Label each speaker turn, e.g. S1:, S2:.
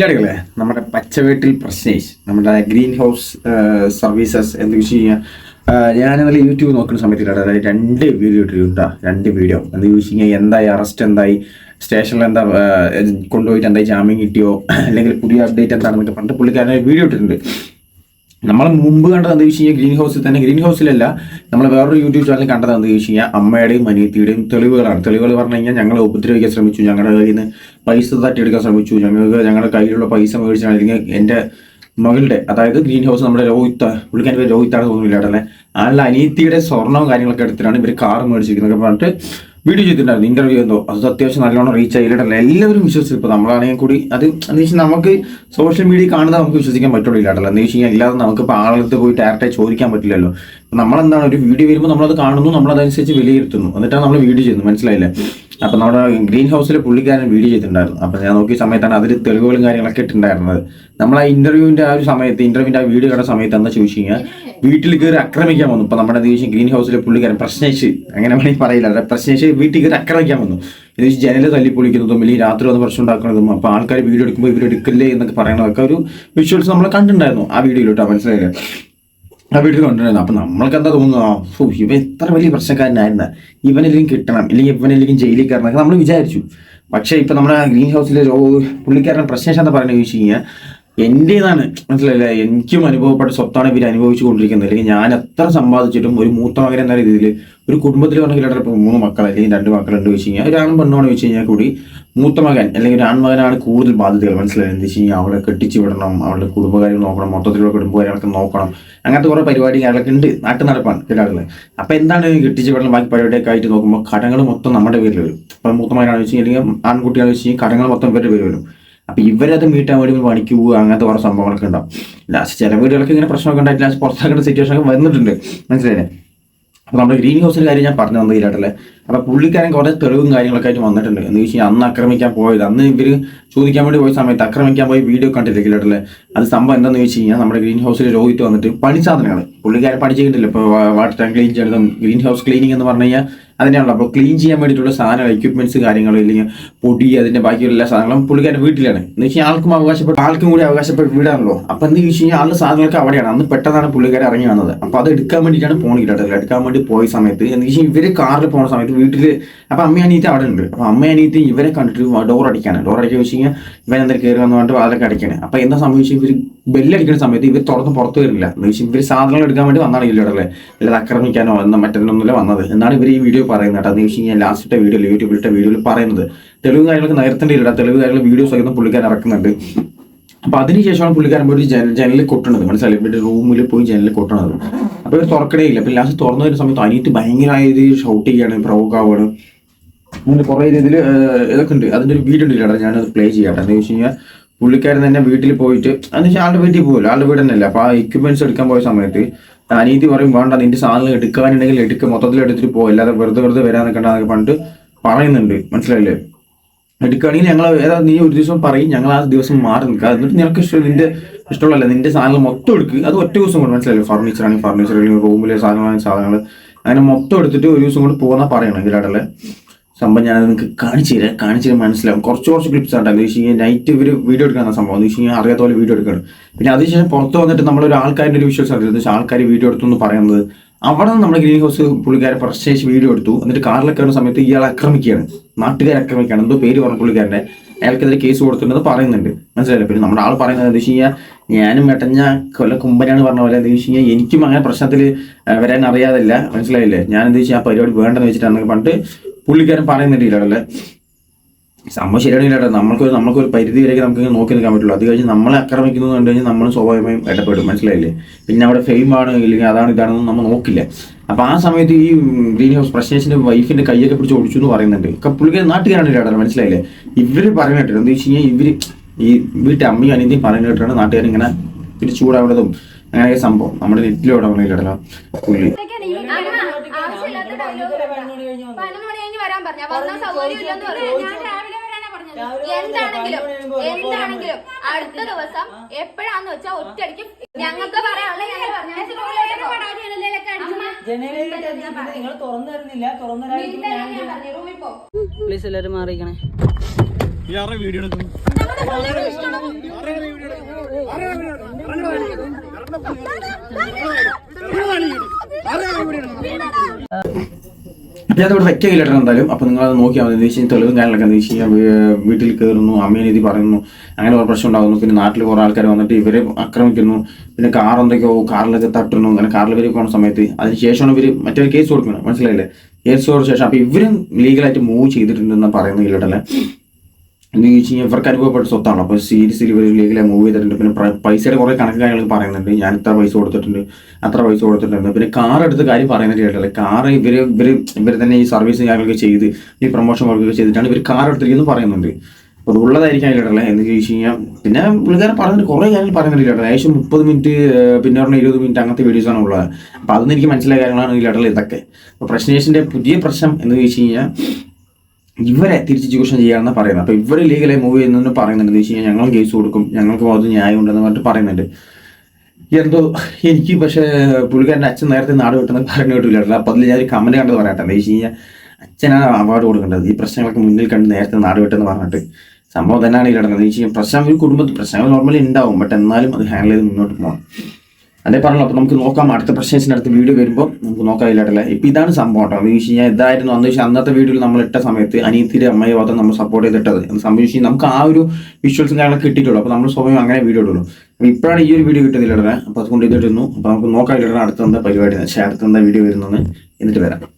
S1: മലയാളികളെ നമ്മുടെ പച്ചവീട്ടിൽ പ്രശ്നേഷ് നമ്മുടെ ഗ്രീൻ ഹൗസ് സർവീസസ് എന്ന് വെച്ച് കഴിഞ്ഞാൽ ഞാൻ ഇന്നലെ യൂട്യൂബ് നോക്കുന്ന സമയത്ത് അതായത് രണ്ട് വീഡിയോ ഇട്ടിട്ടുണ്ട് രണ്ട് വീഡിയോ. എന്ന് ചോദിച്ചു കഴിഞ്ഞാൽ എന്തായി അറസ്റ്റ് എന്തായി സ്റ്റേഷനിൽ എന്താ കൊണ്ടുപോയിട്ട് എന്തായി ജാമ്യം കിട്ടിയോ അല്ലെങ്കിൽ പുതിയ അപ്ഡേറ്റ് എന്താണെന്നൊക്കെ പറഞ്ഞിട്ട് പുള്ളിക്കാരനെ വീഡിയോ ഇട്ടിട്ടുണ്ട്. നമ്മൾ മുമ്പ് കണ്ടത് എന്താ വെച്ച് കഴിഞ്ഞാൽ ഗ്രീൻ ഹൗസിൽ തന്നെ ഗ്രീൻ ഹൗസിലല്ല നമ്മൾ വേറൊരു യൂട്യൂബ് ചാനൽ കണ്ടത് എന്താ വെച്ച് കഴിഞ്ഞാൽ അമ്മയുടെയും അനിയത്തിയുടെയും തെളിവുകളാണ്. തെളിവുകൾ പറഞ്ഞു കഴിഞ്ഞാൽ ഞങ്ങളെ ഉപദ്രവിക്കാൻ ശ്രമിച്ചു ഞങ്ങളുടെ കയ്യിൽ നിന്ന് പൈസ തട്ടിയെടുക്കാൻ ശ്രമിച്ചു ഞങ്ങൾക്ക് ഞങ്ങളുടെ കയ്യിലുള്ള പൈസ മേടിച്ചാണ് അല്ലെങ്കിൽ എന്റെ മകളുടെ അതായത് ഗ്രീൻ ഹൗസ് നമ്മുടെ രോഹിത്ത പുള്ളിക്കാന്റെ പേര് രോഹിത്താണ് തോന്നുന്നില്ല അല്ലേ? ആളുടെ അനിയത്തിയുടെ സ്വർണവും കാര്യങ്ങളൊക്കെ എടുത്തിട്ടാണ് ഇവർ കാർ മേടിച്ചിരിക്കുന്നത് പറഞ്ഞിട്ട് വീഡിയോ ചെയ്തിട്ടുണ്ടായിരുന്നു. ഇന്റർവ്യൂ എന്തോ. അത് അത്യാവശ്യം നല്ലോണം റീച്ച് ആയിട്ടില്ല എല്ലാവരും വിശ്വസിച്ചു. ഇപ്പോൾ നമ്മളാണെങ്കിൽ കൂടി അത് എന്ന് വെച്ചാൽ നമുക്ക് സോഷ്യൽ മീഡിയ കാണുന്നത് നമുക്ക് വിശ്വസിക്കാൻ പറ്റുള്ളൂ ഇല്ലാട്ടല്ലോ എന്ന് വെച്ച് കഴിഞ്ഞാൽ ഇല്ലാതെ നമുക്ക് ഇപ്പോൾ ആളുകൾക്ക് പോയി ഡയറക്റ്റായി ചോദിക്കാൻ പറ്റില്ലല്ലോ. നമ്മളെന്താണ് ഒരു വീഡിയോ വരുമ്പോൾ നമ്മളത് കാണുന്നു നമ്മളതനുസരിച്ച് വിലയിരുത്തുന്നു. എന്നിട്ടാണ് നമ്മൾ വീഡിയോ ചെയ്യുന്നത്. മനസ്സിലായില്ലേ? അപ്പൊ നമ്മുടെ ഗ്രീൻ ഹൗസിൽ പുള്ളിക്കാരൻ വീഡിയോ ചെയ്തിട്ടുണ്ടായിരുന്നു. അപ്പൊ ഞാൻ നോക്കിയ സമയത്താണ് അതിൽ തെളിവുകളും കാര്യങ്ങളൊക്കെ ഇട്ടുണ്ടായിരുന്നത് നമ്മൾ ആ ഇന്റർവ്യൂവിന്റെ ആ ഒരു സമയത്ത് ഇന്റർവ്യൂവിന്റെ ആ വീഡിയോ കണ്ട സമയത്ത് എന്താ ചോദിച്ചു കഴിഞ്ഞാൽ വീട്ടിൽ കയറി ആക്രമിക്കാൻ വന്നു. ഇപ്പൊ നമ്മുടെ ദേശീയ ഗ്രീൻ ഹൗസിലെ പുള്ളിക്കാരൻ പ്രശ്നേഷ് അങ്ങനെ വേണമെങ്കിൽ പറയില്ല. പ്രശ്നേഷ് വീട്ടിൽ കയറി ആക്രമിക്കാൻ വന്നു. ഇത് തല്ലി പൊളിക്കുന്നതും അല്ലെങ്കിൽ രാത്രി വന്ന് പ്രശ്നം ഉണ്ടാക്കുന്നതും അപ്പൊ ആൾക്കാർ വീഡിയോ എടുക്കുമ്പോൾ ഇവർ എടുക്കില്ലേ എന്നൊക്കെ പറയുന്നതൊക്കെ ഒരു വിഷ്വൽസ് നമ്മൾ കണ്ടിട്ടുണ്ടായിരുന്നു ആ വീഡിയോയിലോട്ട്. മനസ്സിലായില്ലേ? ആ വീട്ടിൽ കൊണ്ടുവരുന്നത്. അപ്പൊ നമ്മൾക്ക് എന്താ തോന്നുന്നു ആ, ഫു, ഇവൻ എത്ര വലിയ പ്രശ്നക്കാരനായിരുന്ന. ഇവനെല്ലാം കിട്ടണം. അല്ലെങ്കിൽ ഇവനെല്ലാം ജയിലിൽ കയറണം. നമ്മൾ വിചാരിച്ചു. പക്ഷേ ഇപ്പൊ നമ്മുടെ ഗ്രീൻ ഹൗസിലെ പുള്ളിക്കാരൻ പ്രശ്നം എന്താ പറയുന്നത് ചോദിച്ചു കഴിഞ്ഞാൽ എന്റേതാണ്? മനസ്സിലായില്ലേ? എനിക്കും അനുഭവപ്പെട്ട സ്വത്താണ് ഇവർ അനുഭവിച്ചു കൊണ്ടിരിക്കുന്നത്. അല്ലെങ്കിൽ ഞാൻ എത്ര സമ്പാദിച്ചിട്ടും ഒരു മൂത്ത മകൻ എന്ന രീതിയിൽ ഒരു കുടുംബത്തിൽ പറഞ്ഞ ഇപ്പോൾ മൂന്ന് മക്കൾ അല്ലെങ്കിൽ രണ്ട് മക്കളുണ്ട് വെച്ച് കഴിഞ്ഞാൽ ഒരു ആണും പെണ്ണാണ് വെച്ച് കഴിഞ്ഞാൽ കൂടി മൂത്ത മകൻ അല്ലെങ്കിൽ ഒരു ആൺമകനാണ് കൂടുതൽ ബാധ്യതകൾ. മനസ്സിലായി എന്താ വെച്ച് കഴിഞ്ഞാൽ അവളെ കെട്ടിച്ചു വിടണം അവളുടെ കുടുംബകാര്യം നോക്കണം മൊത്തത്തിലുള്ള കുടുംബകാര്യങ്ങളൊക്കെ നോക്കണം. അങ്ങനത്തെ കുറേ പരിപാടി കാര്യങ്ങളൊക്കെ ഉണ്ട് നാട്ടു നടപ്പാണ് കിടാറിൽ അപ്പൊ എന്താണ് കെട്ടിച്ചു വിടണം ബാക്കി പരിപാടിയൊക്കെ ആയിട്ട് നോക്കുമ്പോൾ കടങ്ങൾ മൊത്തം നമ്മുടെ പേരിൽ വരും. ഇപ്പൊ മൂത്ത മകനാണെന്ന് വെച്ച് കഴിഞ്ഞാൽ ആൺകുട്ടിയാണെന്ന് വെച്ച് കഴിഞ്ഞാൽ കടങ്ങൾ മൊത്തം ഇവരുടെ പേര് വരും. അപ്പൊ ഇവരത് മീട്ടാൻ വേണ്ടി പണിക്ക് പോകുക അങ്ങനത്തെ കുറെ സംഭവങ്ങളൊക്കെ ഉണ്ടാവും. ലാസ്റ്റ് ചില വീടുകൾക്ക് ഇങ്ങനെ പ്രശ്നമൊക്കെ ഉണ്ടായിട്ട് ലാസ്റ്റ് പുറത്താക്കുന്ന സിറ്റുവേഷൻ ഒക്കെ വന്നിട്ടുണ്ട്. മനസ്സിലായില്ലേ? അപ്പൊ നമ്മുടെ ഗ്രീൻ ഹൗസിന്റെ കാര്യം ഞാൻ പറഞ്ഞു തന്നത് ഇല്ലാട്ടല്ലേ അപ്പൊ പുള്ളിക്കാരൻ കുറെ തെളിവും കാര്യങ്ങളൊക്കെ ആയിട്ട് വന്നിട്ടുണ്ട്. എന്ന് വെച്ച് കഴിഞ്ഞാൽ അന്ന് ആക്രമിക്കാൻ പോയത് അന്ന് ഇവർ ചോദിക്കാൻ വേണ്ടി പോയ സമയത്ത് ആക്രമിക്കാൻ പോയി വീഡിയോ കണ്ടില്ല അത് സംഭവം എന്താണെന്ന് വെച്ച് കഴിഞ്ഞാൽ നമ്മുടെ ഗ്രീൻ ഹൗസിൽ രോഹിത് വന്നിട്ട് പണി സാധനങ്ങൾ പുള്ളിക്കാരൻ പഠിച്ചിട്ടില്ല ഇപ്പോൾ വാട്ടർ ടാങ്ക് ക്ലീൻ ചെയ്യണതും ഗ്രീൻ ഹൗസ് ക്ലീനിങ് എന്ന് പറഞ്ഞു കഴിഞ്ഞാൽ അതിനാണല്ലോ. അപ്പോൾ ക്ലീൻ ചെയ്യാൻ വേണ്ടിയിട്ടുള്ള സാധനങ്ങൾ എക്യുപ്മെന്റ്സ് കാര്യങ്ങൾ ഇല്ലെങ്കിൽ പൊടി അതിന്റെ ബാക്കിയുള്ള എല്ലാ സാധനങ്ങളും പുള്ളിക്കാരൻ വീട്ടിലാണ്. എന്ന് വെച്ചാൽ ആൾക്കും അവകാശപ്പെട്ട ആൾക്കും കൂടി അവകാശപ്പെട്ട വീടാണല്ലോ. അപ്പൊ എന്ന് വെച്ച് കഴിഞ്ഞാൽ ആളുടെ സാധനങ്ങളൊക്കെ അവിടെയാണ്. അന്ന് പെട്ടെന്നാണ് പുള്ളിക്കാരൻ ഇറങ്ങി വന്നത്. അപ്പൊ അത് എടുക്കാൻ വേണ്ടിയിട്ടാണ് പോണിക്കിട്ടത് എടുക്കാൻ വേണ്ടി പോയ സമയത്ത് എന്ന് വെച്ചാൽ ഇവർ കാറിൽ പോണ സമയത്ത് വീട്ടിൽ അപ്പം അമ്മ അനിയത്തി അവിടെ ഉണ്ട്. അപ്പം അമ്മ അനിയത്തി ഇവരെ കണ്ടിട്ട് ഡോർ അടിക്കാണ് ഡോർ അടിക്കാൻ വെച്ച് കഴിഞ്ഞാൽ ഇവൻ എന്തായാലും കയറി വന്നു പറഞ്ഞിട്ട് അതൊക്കെ അടിക്കാണ് അപ്പം എന്താ സംഭവിച്ചു? ഇവർ ബെല്ലടിക്കുന്ന സമയത്ത് ഇവർ തുറന്ന് പുറത്ത് വരില്ല. എന്ന് വെച്ചാൽ ഇവർ സാധനങ്ങൾ എടുക്കാൻ വേണ്ടി വന്നാണ് ഇല്ലടല്ലേ അല്ലാതെ ആക്രമിക്കാനോ എന്ന മറ്റൊന്നുമില്ല വന്നത്. എന്നാണ് ഇവർ ഈ വീഡിയോ പറയുന്നത് കേട്ടോ. എന്ന് വെച്ച് കഴിഞ്ഞാൽ ലാസ്റ്റത്തെ വീഡിയോ യൂട്യൂബിലിട്ട വീഡിയോയിൽ പറയുന്നത്. തെളിവ് കാര്യങ്ങളൊക്കെ നേരത്തേണ്ടി ഇല്ല തെളിവ് കാര്യങ്ങൾ വീഡിയോസ് ആയിരുന്നു പുള്ളിക്കാരൻ ഇറക്കുന്നുണ്ട്. അപ്പൊ അതിനുശേഷമാണ് പുള്ളിക്കാരൻ പോയി ജനൽ ജനലിൽ കൊട്ടണത്. മനസ്സിലായി ഇവരുടെ റൂമിൽ പോയി ജനലിൽ കൊട്ടണത്. അപ്പൊ ഇവർ തുറക്കണേ ഇല്ല അപ്പൊ ലാസ്റ്റ് തുറന്നു വരുന്ന സമയത്ത് അനിയത്ത് ഭയങ്കരമായ രീതിയിൽ ഷൗട്ട് ചെയ്യാണ് പ്രവോക്ക് ആവുകയാണ് അങ്ങനെ കുറേ രീതിയിൽ ഇതൊക്കെ ഉണ്ട്. അതിന്റെ ഒരു വീട് ഉണ്ട് ചേട്ടാ ഞാനത് പ്ലേ ചെയ്യാട്ടെ എന്ന് വെച്ച് കഴിഞ്ഞാൽ പുള്ളിക്കാരൻ തന്നെ വീട്ടിൽ പോയിട്ട് എന്ന് വെച്ചാൽ ആളുടെ വീട്ടിൽ പോകുമല്ലോ ആളുടെ വീട് തന്നെയല്ല. അപ്പൊ ആ എക്യുപ്മെന്റ്സ് എടുക്കാൻ പോയ സമയത്ത് അനീതി പറയും വേണ്ട നിന്റെ സാധനങ്ങൾ എടുക്കാനുണ്ടെങ്കിൽ എടുക്കുക മൊത്തത്തിൽ എടുത്തിട്ട് പോകും അല്ലാതെ വെറുതെ വെറുതെ വരാൻ നിൽക്കണ്ടെന്നൊക്കെ പറഞ്ഞിട്ട് പറയുന്നുണ്ട്. മനസ്സിലായില്ലേ? എടുക്കുകയാണെങ്കിൽ ഞങ്ങൾ ഏതാ നീ ഒരു ദിവസം പറയും ഞങ്ങൾ ആ ദിവസം മാറി നിൽക്കുക എന്നിട്ട് നിനക്ക് ഇഷ്ടം നിന്റെ ഇഷ്ടമുള്ളല്ല നിന്റെ സാധനങ്ങൾ മൊത്തം എടുക്കുക അത് ഒറ്റ ദിവസം കൊണ്ട് മനസ്സിലായില്ലേ ഫർണിച്ചർ ആണെങ്കിൽ ഫർണിച്ചർ അല്ലെങ്കിൽ റൂമിലെ സാധനങ്ങളാണ് സാധനങ്ങൾ. അങ്ങനെ മൊത്തം എടുത്തിട്ട് ഒരു ദിവസം കൊണ്ട് പോകുന്ന പറയണം ഇതിലാടല്ലേ സംഭവം ഞാനത് നിങ്ങൾക്ക് കാണിച്ചു തരാം കാണിച്ചു തരാൻ മനസ്സിലാവും. കുറച്ച് കുറച്ച് ക്ലിപ്സ് ആണ് എന്ന് വെച്ച് കഴിഞ്ഞാൽ നൈറ്റ് ഇവർ വീഡിയോ എടുക്കുന്ന സംഭവം. എന്ന് വെച്ച് കഴിഞ്ഞാൽ അറിയാത്ത പോലെ വീഡിയോ എടുക്കണം. പിന്നെ അതിനുശേഷം പുറത്ത് വന്നിട്ട് നമ്മൾ ഒരു ആൾക്കാരുടെ ഒരു വിഷ്വൽസ് അറിയാം വെച്ചാൽ ആൾക്കാർ വീഡിയോ എടുത്തു പറയുന്നത് അവിടെ നിന്ന് നമ്മുടെ ഗ്രീൻ ഹൗസ് പുള്ളിക്കാരെ പ്രശ്നേഷ് വീഡിയോ എടുത്തു. എന്നിട്ട് കാറിലൊക്കെ കയറുന്ന സമയത്ത് ഇയാൾ ആക്രമിക്കുകയാണ്. നാട്ടുകാർ ആക്രമിക്കുകയാണ് എന്തോ പേര് പറഞ്ഞ പുള്ളിക്കാരന്റെ. അയാൾക്കെതിരെ കേസ് കൊടുത്തിട്ടുണ്ടെന്ന് പറയുന്നുണ്ട്. മനസ്സിലായില്ലേ? പിന്നെ നമ്മുടെ ആൾ പറയുന്നത് എന്താ വെച്ച് കഴിഞ്ഞാൽ ഞാനും മെട്ടഞ്ഞ കൊല്ല കുമ്പനാണ് പറഞ്ഞ പോലെ എന്താ വെച്ച് കഴിഞ്ഞാൽ എനിക്കും അങ്ങനെ പ്രശ്നത്തിൽ വരാൻ അറിയാതില്ല. മനസ്സിലായില്ലേ? ഞാൻ എന്താ വെച്ചാൽ ആ പരിപാടി വേണ്ടെന്ന് വെച്ചിട്ടാണ്. പണ്ട് പുള്ളിക്കാരൻ പറയുന്നുണ്ട് ഇല്ലടല്ലേ സംഭവം ശരിയാണെങ്കിൽ ഇല്ലടാ നമ്മൾക്ക് നമ്മൾക്കൊരു പരിധി വരെയൊക്കെ നമുക്ക് നോക്കി നിൽക്കാൻ പറ്റുള്ളൂ. അത് കഴിഞ്ഞ് നമ്മളെ ആക്രമിക്കുന്നത് കണ്ടു കഴിഞ്ഞാൽ നമ്മൾ സ്വാഭാവികമായും ഇടപെടും. മനസ്സിലായില്ലേ? പിന്നെ അവിടെ ഫെയിം ആണ് ഇല്ലെങ്കിൽ അതാണ് ഇതാണെന്ന് നമ്മൾ നോക്കില്ല. അപ്പൊ ആ സമയത്ത് ഈ ഗ്രീൻ ഹൗസ് പ്രശ്നേഷിന്റെ വൈഫിന്റെ കൈയൊക്കെ പിടിച്ച് ഒഴിച്ചു എന്ന് പറയുന്നുണ്ട്. പുള്ളിക്ക് നാട്ടുകാരാണ് ഇല്ലാടാ മനസ്സിലായില്ലേ? ഇവർ കേട്ടോ എന്താ വെച്ച് കഴിഞ്ഞാൽ ഇവർ ഈ വീട്ടിൽ അമ്മയും അനിയത്തിയും പറഞ്ഞു കേട്ടാണ് നാട്ടുകാർ ഇങ്ങനെ പിന്നെ ചൂടാവുന്നതും അങ്ങനെയൊക്കെ സംഭവം. നമ്മുടെ നെറ്റിലോടെ പറഞ്ഞില്ലടല്ലോ പുള്ളി.
S2: പതിനൊന്ന് വരാൻ പറഞ്ഞ. പറഞ്ഞു. എന്താണെങ്കിലും എന്താണെങ്കിലും അടുത്ത ദിവസം എപ്പോഴാന്ന് വെച്ചാൽ ഒറ്റയടിക്ക് ഞങ്ങൾക്ക് പറയാനുള്ള ഞങ്ങൾ
S3: നിങ്ങൾ തുറന്നു തരുന്നില്ല.
S4: പ്ലീസ് എല്ലാരും മാറിയിക്കണേ
S1: വീഡിയോ എടുക്കുന്നു
S2: നമ്മൾ
S1: ഇവിടെ ഇവിടെ ലെറ്റർ എന്തായാലും. അപ്പൊ നിങ്ങൾ അത് നോക്കിയാൽ മതി. എന്താ വെച്ചാൽ തെളിവും കാര്യങ്ങളൊക്കെ എന്താ വെച്ച് കഴിഞ്ഞാൽ വീട്ടിൽ കയറുന്നു അമ്മേനെ പറയുന്നു. അങ്ങനെ ഒരു പ്രശ്നം ഉണ്ടാകുന്നു. പിന്നെ നാട്ടിൽ കുറെ ആൾക്കാർ വന്നിട്ട് ഇവരെ ആക്രമിക്കുന്നു. പിന്നെ കാർ എന്തൊക്കെയോ കാറിലൊക്കെ തട്ടുന്നു. അങ്ങനെ കാറിൽ ഇവർ പോകുന്ന സമയത്ത് അതിനുശേഷമാണ് ഇവർ മറ്റൊരു കേസ് കൊടുക്കുന്നത്. മനസ്സിലായില്ലേ? കേസ് കൊടുത്ത ശേഷം. അപ്പൊ ഇവരും ലീഗലായിട്ട് മൂവ് ചെയ്തിട്ടുണ്ടെന്ന് പറയുന്നില്ലല്ലേ എന്ന് ചോദിച്ചു കഴിഞ്ഞാൽ ഇവർക്ക് അനുഭവപ്പെട്ട സ്വത്താണ്. അപ്പോൾ സീരിയസ്ലി ഇവർ ലീഗലായി മൂവ് ചെയ്തിട്ടുണ്ട്. പിന്നെ പൈസയുടെ കുറേ കണക്ക് കാര്യങ്ങൾ പറയുന്നുണ്ട്. ഞാൻ ഇത്ര പൈസ കൊടുത്തിട്ടുണ്ട്. അത്ര പൈസ കൊടുത്തിട്ടുണ്ട്. പിന്നെ കാർ എടുത്ത് കാര്യം പറയുന്നത് കേട്ടല്ലേ കാർ ഇവർ ഇവർ ഇവർ തന്നെ ഈ സർവീസ് കാര്യങ്ങളൊക്കെ ചെയ്ത് ഈ പ്രൊമോഷൻ വർക്കൊക്കെ ചെയ്തിട്ടാണ് ഇവർ കാർ എടുത്തിരിക്കുന്നത് പറയുന്നുണ്ട്. അപ്പോൾ അത് ഉള്ളതായിരിക്കാം എന്ന് ചോദിച്ചു കഴിഞ്ഞാൽ പിന്നെ പുള്ളിക്കാരൻ പറഞ്ഞിട്ട് കുറേ കാര്യങ്ങൾ പറയുന്നുണ്ട് കേട്ടോ ഏകദേശം മുപ്പത് മിനിറ്റ് പിന്നെ പറഞ്ഞാൽ ഇരുപത് മിനിറ്റ് അങ്ങനത്തെ വീഡിയോസാണ് ഉള്ളത്. അപ്പോൾ അതൊന്നും എനിക്ക് മനസ്സിലായ കാര്യങ്ങളാണ് ഈ ഇതൊക്കെ. അപ്പോൾ പ്രശ്നേഷിന്റെ പുതിയ പ്രശ്നം എന്ന് ചോദിച്ചു കഴിഞ്ഞാൽ ഇവരെ തിരിച്ച് ചൂഷണം ചെയ്യാമെന്ന് പറയുന്നത്. അപ്പൊ ഇവർ ലീഗലായി മൂവ് ചെയ്യുന്നതെന്ന് പറയുന്നുണ്ട്. എന്ന് വെച്ച് കഴിഞ്ഞാൽ ഞങ്ങളും കേസ് കൊടുക്കും. ഞങ്ങൾക്ക് അത് ന്യായം ഉണ്ടെന്ന് പറഞ്ഞിട്ട് പറയുന്നുണ്ട്. എന്തോ എനിക്ക് പക്ഷേ പുള്ളിക്കാരന്റെ അച്ഛൻ നേരത്തെ നാട് വിട്ടെന്ന് പറഞ്ഞു കേട്ടില്ല അപ്പൊ അതിൽ ഞാൻ ഒരു കമന്റ് കണ്ടത് പറയട്ടെ. എന്താ വെച്ച് കഴിഞ്ഞാൽ അച്ഛനാണ് അവാർഡ് കൊടുക്കേണ്ടത്. ഈ പ്രശ്നങ്ങളൊക്കെ മുന്നിൽ കണ്ട് നേരത്തെ നാട് വിട്ടെന്ന് പറഞ്ഞിട്ട്. സംഭവം തന്നെയാണ് ഈ കിടക്കുന്നത് എന്ന് വെച്ച് കഴിഞ്ഞാൽ പ്രശ്നം ഒരു കുടുംബത്തിൽ പ്രശ്നങ്ങൾ നോർമലി ഉണ്ടാവും. ബട്ട് എന്നാലും അത് ഹാൻഡിൽ ചെയ്ത് മുന്നോട്ട് പോകണം. അതേ പറഞ്ഞു അപ്പൊ നമുക്ക് നോക്കാം. അടുത്ത പ്രശ്നത്തിന് അടുത്ത വീഡിയോ വരുമ്പോൾ നമുക്ക് നോക്കാം ഇല്ലാട്ടല്ലേ ഇപ്പൊ ഇതാണ് സംഭവം കേട്ടോ. എന്ന് വെച്ച് കഴിഞ്ഞാൽ ഇതായിരുന്നു. അന്ന് വെച്ചാൽ അന്നത്തെ വീഡിയോയിൽ നമ്മൾ ഇട്ട സമയത്ത് അനിയത്തിയുടെ അമ്മയെ വാദം നമ്മൾ സപ്പോർട്ട് ചെയ്തിട്ടത്. എന്ന് സംഭവിച്ചു നമുക്ക് ആ ഒരു വിഷ്വൽസും കാര്യങ്ങളൊക്കെ കിട്ടിയിട്ടുള്ളൂ. അപ്പൊ നമ്മൾ സ്വയം അങ്ങനെ വീഡിയോ ഇടുള്ളൂ. ഇപ്പോഴാണ് ഈ ഒരു വീഡിയോ കിട്ടുന്നില്ല അപ്പൊ അതുകൊണ്ട് ഇതിട്ടിരുന്നു അപ്പൊ നമുക്ക് നോക്കാം ഇല്ലടാ അടുത്ത പരിപാടി പക്ഷേ അടുത്ത വീഡിയോ വരുന്നത് എന്നിട്ട് വരാം.